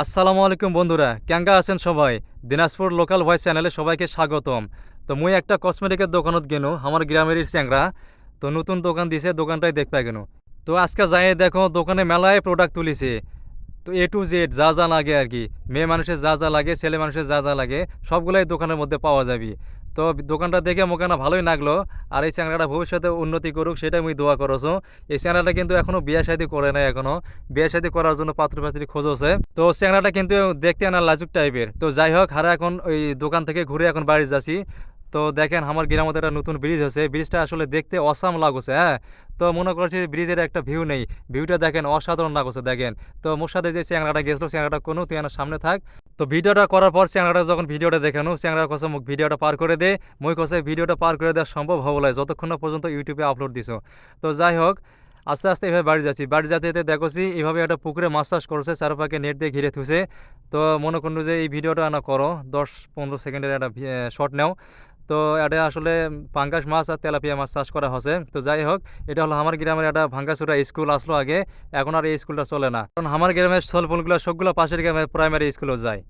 আসসালামু আলাইকুম বন্ধুরা ক্যাঙ্গা আছেন সবাই? দিনাজপুর লোকাল ভয়েস চ্যানেলে সবাইকে স্বাগতম। তো মুই একটা কসমেটিকের দোকানত গেনু, আমার গ্রামের চ্যাংরা। তো নতুন দোকান দিছে, দোকানটাই দেখতে গেনু। তো আজকে যাই দেখো, দোকানে মেলায় প্রোডাক্ট তুলিছে। তো এ টু জেড যা যা লাগে আর কি। মেয়ে মানুষের যা যা লাগে, ছেলে মানুষের যা যা লাগে, সবগুলাই দোকানের মধ্যে পাওয়া যাবে। তো দোকানটা দেখে মোকে না ভালোই লাগল। আর এই চ্যাংরাটা ভবিষ্যতে উন্নতি করুক, সেটাই আমি দোয়া করছ। এই চ্যাংরাটা কিন্তু এখনও বিয়ে শাদি করে নাই এখনও। বিয়ে শাদি করার জন্য পাত্র পাত্রী খোঁজছে তো চ্যাংরাটা কিন্তু দেখতে না লাজুক টাইপের। তো যাই হোক, হারা এখন ওই দোকান থেকে ঘুরে এখন বাড়ি যাচ্ছি। তো দেখেন আমার গ্রামে একটা নতুন ব্রিজ হচ্ছে ব্রিজটা আসলে দেখতে অসাম লাগছে হ্যাঁ? তো মনে করছি ব্রিজের একটা ভিউ নেই। ভিউটা দেখেন অসাধারণ লাগছে, দেখেন। তো মোর সাথে যে চ্যাংরাটা গেছিল, চ্যাংরাটা কোনো তুই সামনে থাক। তো ভিডিওটা করার পর চ্যাংরাটা যখন ভিডিওটা দেখানো চ্যাংরা কছে মুখ ভিডিওটা পার করে দে। মই কছে ভিডিওটা পার করে দেওয়া সম্ভব হব না, যতক্ষণ পর্যন্ত ইউটিউবে আপলোড দিছো। তো যাই হোক, আস্তে আস্তে এভাবে বাড়ি যাচ্ছি। বাড়ি যেতে যেতে দেখছি এইভাবে একটা পুকুরে মাছ চাষ করছে, চারপাকে নেট দিয়ে ঘিরে থুছে তো মনে করল যে এই ভিডিওটা না করো, দশ পনেরো সেকেন্ডের একটা শর্ট নাও। তো এটা আসলে পাঙ্গাস মাছ আর তেলাপিয়া মাছ চাষ করা হচ্ছে। তো যাই হোক, এটা হলো আমার গ্রামের একটা ভাঙ্গাচুরা স্কুল আসলো আগে, এখন আর এই স্কুলটা চলে না। কারণ আমার গ্রামের স্থলপুলগুলো সবগুলো পাশের গ্রামের প্রাইমারি স্কুলেও যায়।